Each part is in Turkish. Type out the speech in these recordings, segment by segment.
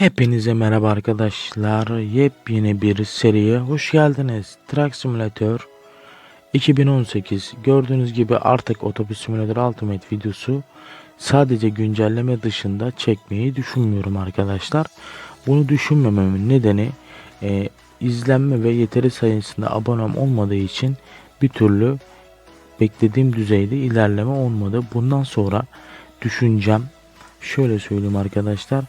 Hepinize merhaba arkadaşlar. Yepyeni bir seriye hoş geldiniz. Truck Simulator 2018. Gördüğünüz gibi artık Otobüs Simulator Ultimate videosu sadece güncelleme dışında çekmeyi düşünmüyorum arkadaşlar. Bunu düşünmememin nedeni e, izlenme ve yeteri sayısında abonem olmadığı için bir türlü beklediğim düzeyde ilerleme olmadı. Bundan sonra düşüncem şöyle söyleyeyim arkadaşlar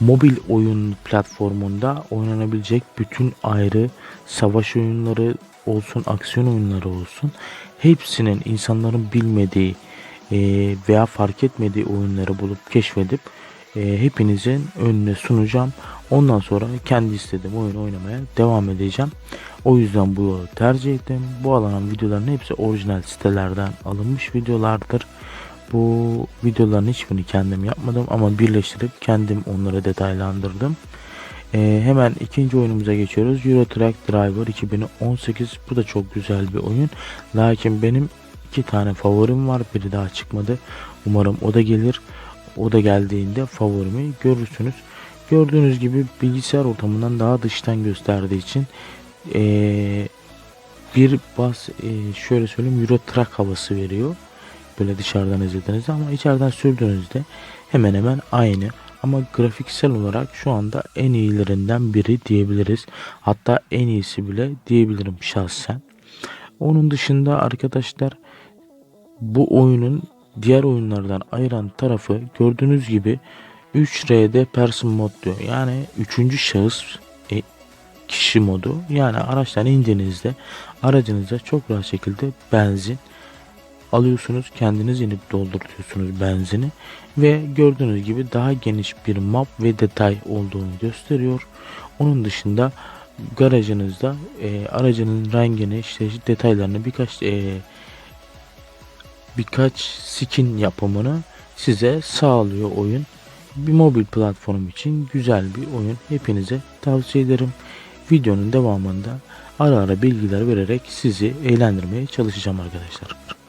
mobil oyun platformunda oynanabilecek bütün ayrı savaş oyunları olsun, aksiyon oyunları olsun hepsinin insanların bilmediği e, veya fark etmediği oyunları bulup keşfedip e, hepinizin önüne sunacağım. Ondan sonra kendi istediğim oyun oynamaya devam edeceğim. O yüzden bu yolu tercih ettim. Bu alanın videoların hepsi orijinal sitelerden alınmış videolardır. Bu videoların hiçbirini kendim yapmadım ama birleştirip kendim onları detaylandırdım. Ee, hemen ikinci oyunumuza geçiyoruz. Euro Truck Driver 2018. Bu da çok güzel bir oyun. Lakin benim iki tane favorim var. Biri daha çıkmadı. Umarım o da gelir. O da geldiğinde favorimi görürsünüz. Gördüğünüz gibi bilgisayar ortamından daha dıştan gösterdiği için ee, bir bas ee, şöyle söyleyeyim Euro Truck havası veriyor böyle dışarıdan izlediğinizde ama içeriden sürdüğünüzde hemen hemen aynı. Ama grafiksel olarak şu anda en iyilerinden biri diyebiliriz. Hatta en iyisi bile diyebilirim şahsen. Onun dışında arkadaşlar bu oyunun diğer oyunlardan ayıran tarafı gördüğünüz gibi 3R'de person mod diyor. Yani 3. şahıs e, kişi modu. Yani araçtan indiğinizde aracınıza çok rahat şekilde benzin alıyorsunuz kendiniz inip doldurtuyorsunuz benzini ve gördüğünüz gibi daha geniş bir map ve detay olduğunu gösteriyor. Onun dışında garajınızda e, aracının rengini işte detaylarını birkaç e, birkaç skin yapımını size sağlıyor oyun. Bir mobil platform için güzel bir oyun. Hepinize tavsiye ederim. Videonun devamında ara ara bilgiler vererek sizi eğlendirmeye çalışacağım arkadaşlar.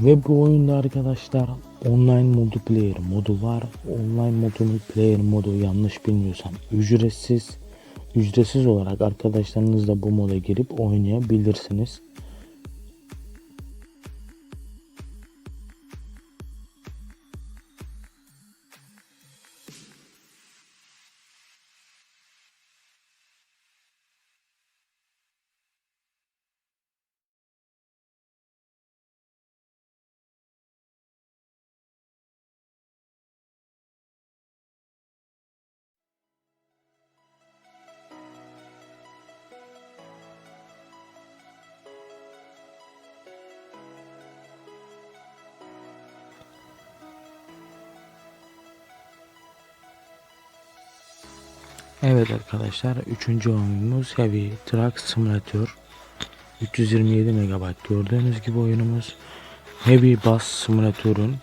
Ve bu oyunda arkadaşlar online multiplayer modu var. Online multiplayer modu yanlış bilmiyorsam ücretsiz. Ücretsiz olarak arkadaşlarınızla bu moda girip oynayabilirsiniz. Evet arkadaşlar 3. oyunumuz Heavy Truck Simulator 327 MB gördüğünüz gibi oyunumuz Heavy Bus Simulator'un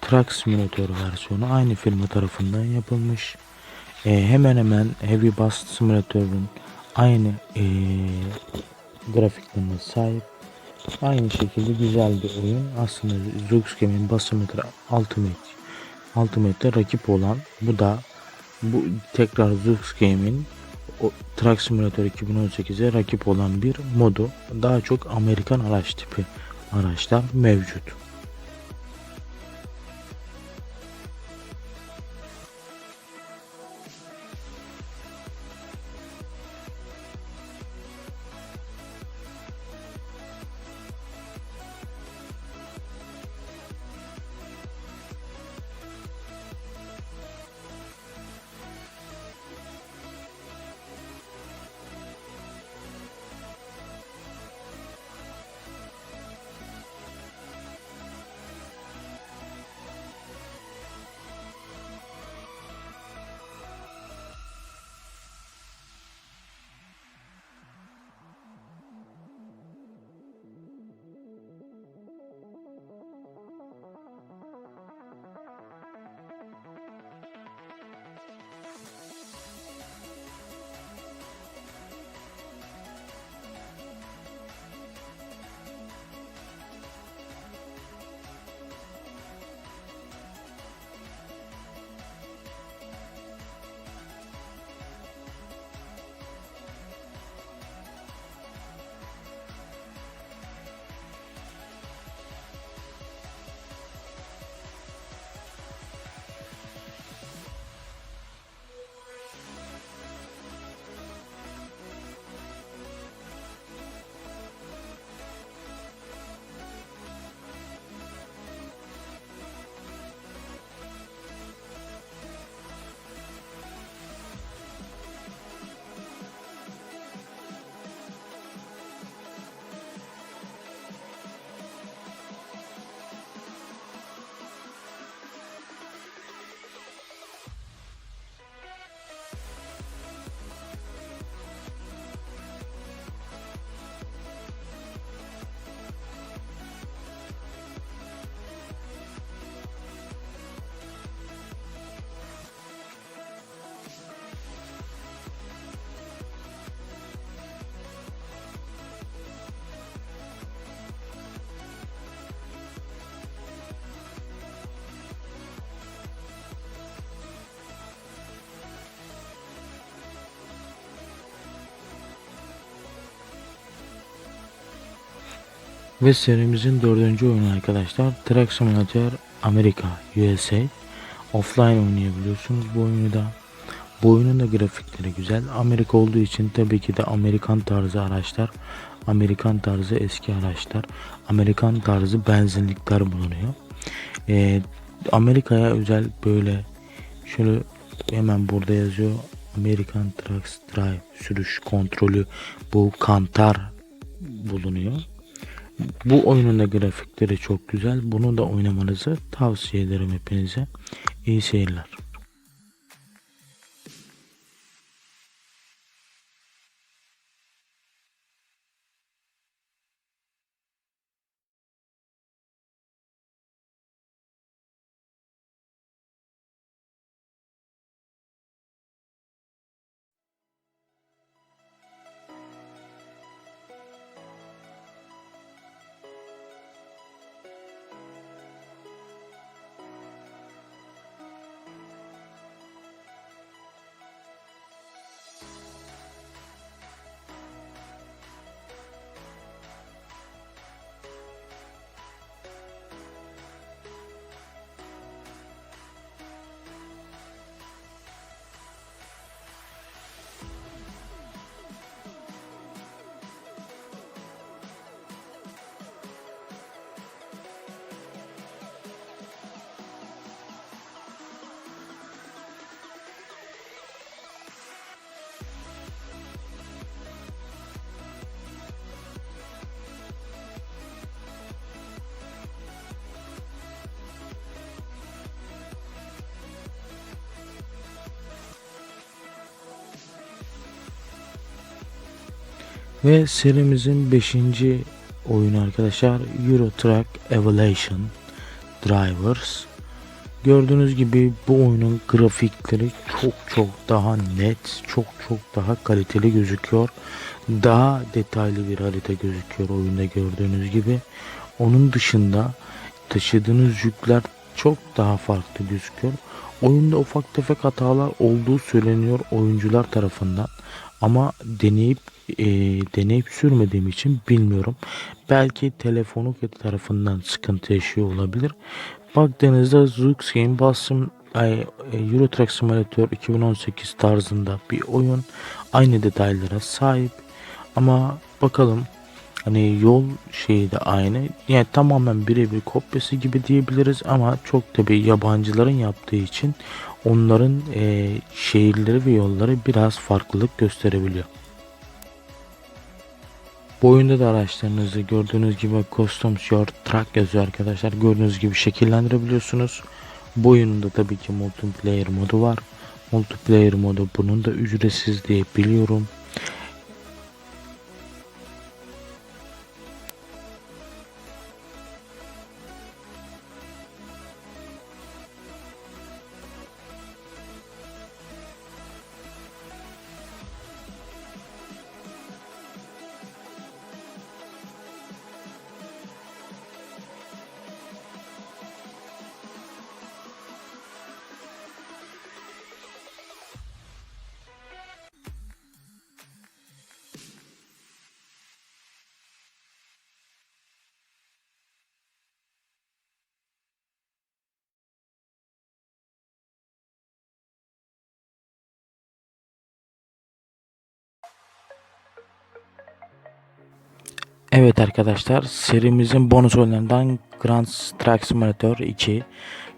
Truck Simulator versiyonu aynı firma tarafından yapılmış. Ee, hemen hemen Heavy Bus Simulator'un aynı ee, grafiklerine sahip. Aynı şekilde güzel bir oyun. Aslında Zux Game'in Bus Simulator Ultimate Ultimate'de rakip olan bu da Bu tekrar Zux Game'in Truck Simulator 2018'e rakip olan bir modu. Daha çok Amerikan araç tipi araçlar mevcut. Ve serimizin dördüncü oyunu arkadaşlar Truck Simulator Amerika USA Offline oynayabiliyorsunuz bu oyunu da. Bu oyunun da grafikleri güzel. Amerika olduğu için tabii ki de Amerikan tarzı araçlar Amerikan tarzı eski araçlar Amerikan tarzı benzinlikler bulunuyor. Ee, Amerika'ya özel böyle şöyle hemen burada yazıyor. American Trucks Drive sürüş kontrolü bu kantar bulunuyor bu oyunun da grafikleri çok güzel. Bunu da oynamanızı tavsiye ederim hepinize. İyi seyirler. Ve serimizin 5. oyunu arkadaşlar Euro Truck Evolution Drivers. Gördüğünüz gibi bu oyunun grafikleri çok çok daha net, çok çok daha kaliteli gözüküyor. Daha detaylı bir harita gözüküyor oyunda gördüğünüz gibi. Onun dışında taşıdığınız yükler çok daha farklı gözüküyor. Oyunda ufak tefek hatalar olduğu söyleniyor oyuncular tarafından. Ama deneyip e, deneyip sürmediğim için bilmiyorum. Belki telefonu tarafından sıkıntı yaşıyor olabilir. Baktığınızda Zux Game Bassım ay, e, Euro Truck Simulator 2018 tarzında bir oyun. Aynı detaylara sahip. Ama bakalım Hani yol şeyi de aynı. Yani tamamen birebir kopyası gibi diyebiliriz ama çok tabi yabancıların yaptığı için onların e, şehirleri ve yolları biraz farklılık gösterebiliyor. Bu oyunda da araçlarınızı gördüğünüz gibi Customs Your Truck yazıyor arkadaşlar. Gördüğünüz gibi şekillendirebiliyorsunuz. Bu oyunun tabii ki multiplayer modu var. Multiplayer modu bunun da ücretsiz diye biliyorum. Evet arkadaşlar serimizin bonus oyunlarından Grand Truck Simulator 2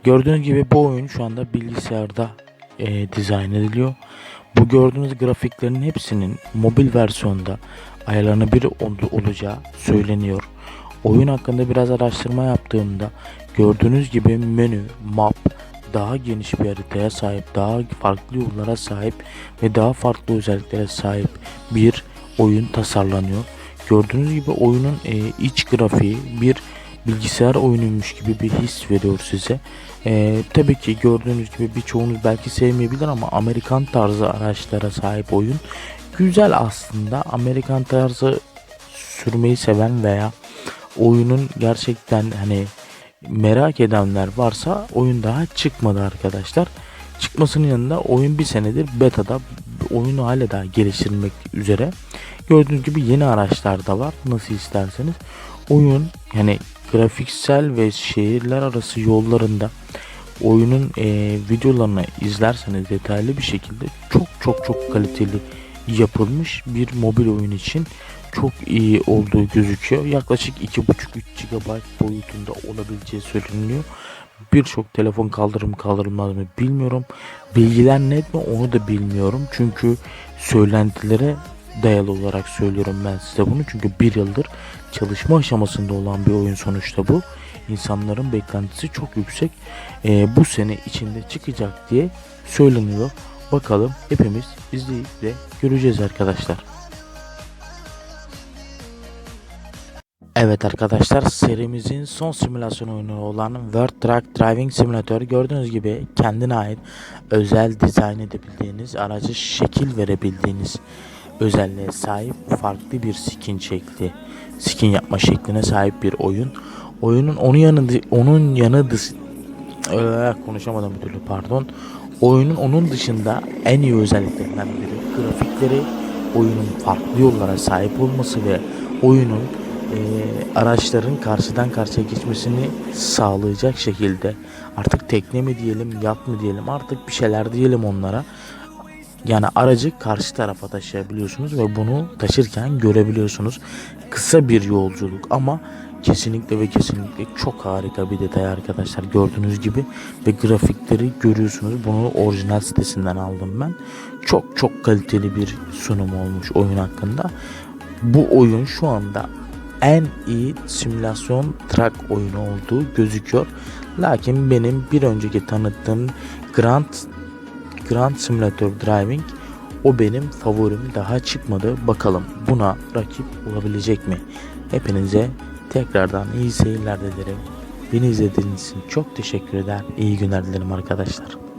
Gördüğünüz gibi bu oyun şu anda bilgisayarda e, dizayn ediliyor. Bu gördüğünüz grafiklerin hepsinin mobil versiyonda ayarlarına bir olacağı söyleniyor. Oyun hakkında biraz araştırma yaptığımda gördüğünüz gibi menü, map daha geniş bir haritaya sahip, daha farklı yollara sahip ve daha farklı özelliklere sahip bir oyun tasarlanıyor. Gördüğünüz gibi oyunun e, iç grafiği bir bilgisayar oyunuymuş gibi bir his veriyor size. E, tabii ki gördüğünüz gibi birçoğunuz belki sevmeyebilir ama Amerikan tarzı araçlara sahip oyun güzel aslında. Amerikan tarzı sürmeyi seven veya oyunun gerçekten hani merak edenler varsa oyun daha çıkmadı arkadaşlar. Çıkmasının yanında oyun bir senedir beta'da oyunu hala daha geliştirilmek üzere. Gördüğünüz gibi yeni araçlar da var. Nasıl isterseniz. Oyun yani grafiksel ve şehirler arası yollarında oyunun e, videolarını izlerseniz detaylı bir şekilde çok çok çok kaliteli yapılmış bir mobil oyun için çok iyi olduğu gözüküyor. Yaklaşık 2.5-3 GB boyutunda olabileceği söyleniyor. Birçok telefon kaldırır mı kaldırılmaz mı bilmiyorum. Bilgiler net mi onu da bilmiyorum. Çünkü söylentilere dayalı olarak söylüyorum ben size bunu. Çünkü bir yıldır çalışma aşamasında olan bir oyun sonuçta bu. İnsanların beklentisi çok yüksek. Ee, bu sene içinde çıkacak diye söyleniyor. Bakalım hepimiz izleyip de göreceğiz arkadaşlar. Evet arkadaşlar serimizin son simülasyon oyunu olan World Truck Driving Simulator gördüğünüz gibi kendine ait özel dizayn edebildiğiniz aracı şekil verebildiğiniz özelliğe sahip farklı bir skin şekli skin yapma şekline sahip bir oyun. Oyunun onun yanı onun yanı ee, konuşamadım bir türlü pardon. Oyunun onun dışında en iyi özelliklerinden biri grafikleri, oyunun farklı yollara sahip olması ve oyunun e, araçların karşıdan karşıya geçmesini sağlayacak şekilde artık tekne mi diyelim yat mı diyelim artık bir şeyler diyelim onlara yani aracı karşı tarafa taşıyabiliyorsunuz ve bunu taşırken görebiliyorsunuz. Kısa bir yolculuk ama kesinlikle ve kesinlikle çok harika bir detay arkadaşlar gördüğünüz gibi ve grafikleri görüyorsunuz. Bunu orijinal sitesinden aldım ben. Çok çok kaliteli bir sunum olmuş oyun hakkında. Bu oyun şu anda en iyi simülasyon track oyunu olduğu gözüküyor. Lakin benim bir önceki tanıttığım Grand Grand Simulator Driving o benim favorim daha çıkmadı. Bakalım buna rakip olabilecek mi? Hepinize tekrardan iyi seyirler dilerim. Beni izlediğiniz için çok teşekkür eder. İyi günler dilerim arkadaşlar.